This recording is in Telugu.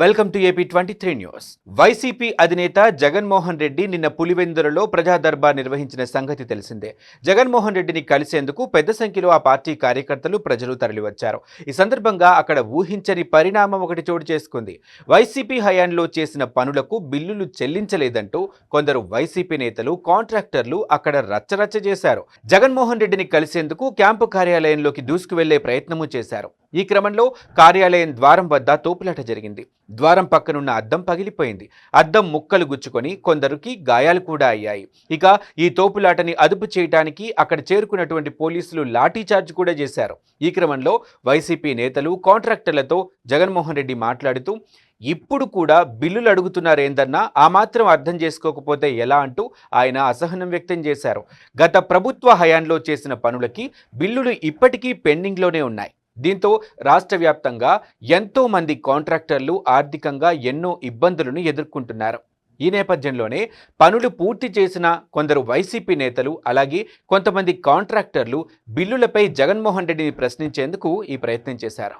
Welcome to AP twenty three news. YCP అధినేత జగన్మోహన్ రెడ్డి నిన్న పులివెందులలో ప్రజా దర్బార్ నిర్వహించిన సంగతి తెలిసిందే. జగన్మోహన్ రెడ్డిని కలిసేందుకు పెద్ద సంఖ్యలో ఆ పార్టీ కార్యకర్తలు ప్రజలు తరలివచ్చారు. ఈ సందర్భంగా అక్కడ ఊహించని పరిణామం ఒకటి చోటు చేసుకుంది. వైసీపీ హయాంలో చేసిన పనులకు బిల్లులు చెల్లించలేదంటూ కొందరు వైసీపీ నేతలు కాంట్రాక్టర్లు అక్కడ రచ్చరచ్చ చేశారు. జగన్మోహన్ రెడ్డిని కలిసేందుకు క్యాంపు కార్యాలయంలోకి దూసుకువెళ్ళే ప్రయత్నము చేశారు. ఈ క్రమంలో కార్యాలయం ద్వారం వద్ద తోపులాట జరిగింది. ద్వారం పక్కనున్న అద్దం పగిలిపోయింది. అద్దం ముక్కలు గుచ్చుకొని కొందరికి గాయాలు కూడా అయ్యాయి. ఇక ఈ తోపులాటని అదుపు చేయడానికి అక్కడ చేరుకున్నటువంటి పోలీసులు లాఠీచార్జ్ కూడా చేశారు. ఈ క్రమంలో వైసీపీ నేతలు కాంట్రాక్టర్లతో జగన్మోహన్ రెడ్డి మాట్లాడుతూ ఇప్పుడు కూడా బిల్లులు అడుగుతున్నారేందన్నా ఆ మాత్రం అర్థం చేసుకోకపోతే ఎలా? అంటూ ఆయన అసహనం వ్యక్తం చేశారు. గత ప్రభుత్వ హయాంలో చేసిన పనులకి బిల్లులు ఇప్పటికీ పెండింగ్లోనే ఉన్నాయి. దీంతో రాష్ట్ర వ్యాప్తంగా ఎంతో మంది కాంట్రాక్టర్లు ఆర్థికంగా ఎన్నో ఇబ్బందులను ఎదుర్కొంటున్నారు. ఈ నేపథ్యంలోనే పనులు పూర్తి చేసిన కొందరు వైసీపీ నేతలు అలాగే కొంతమంది కాంట్రాక్టర్లు బిల్లులపై జగన్మోహన్ రెడ్డిని ప్రశ్నించేందుకు ఈ ప్రయత్నం చేశారు.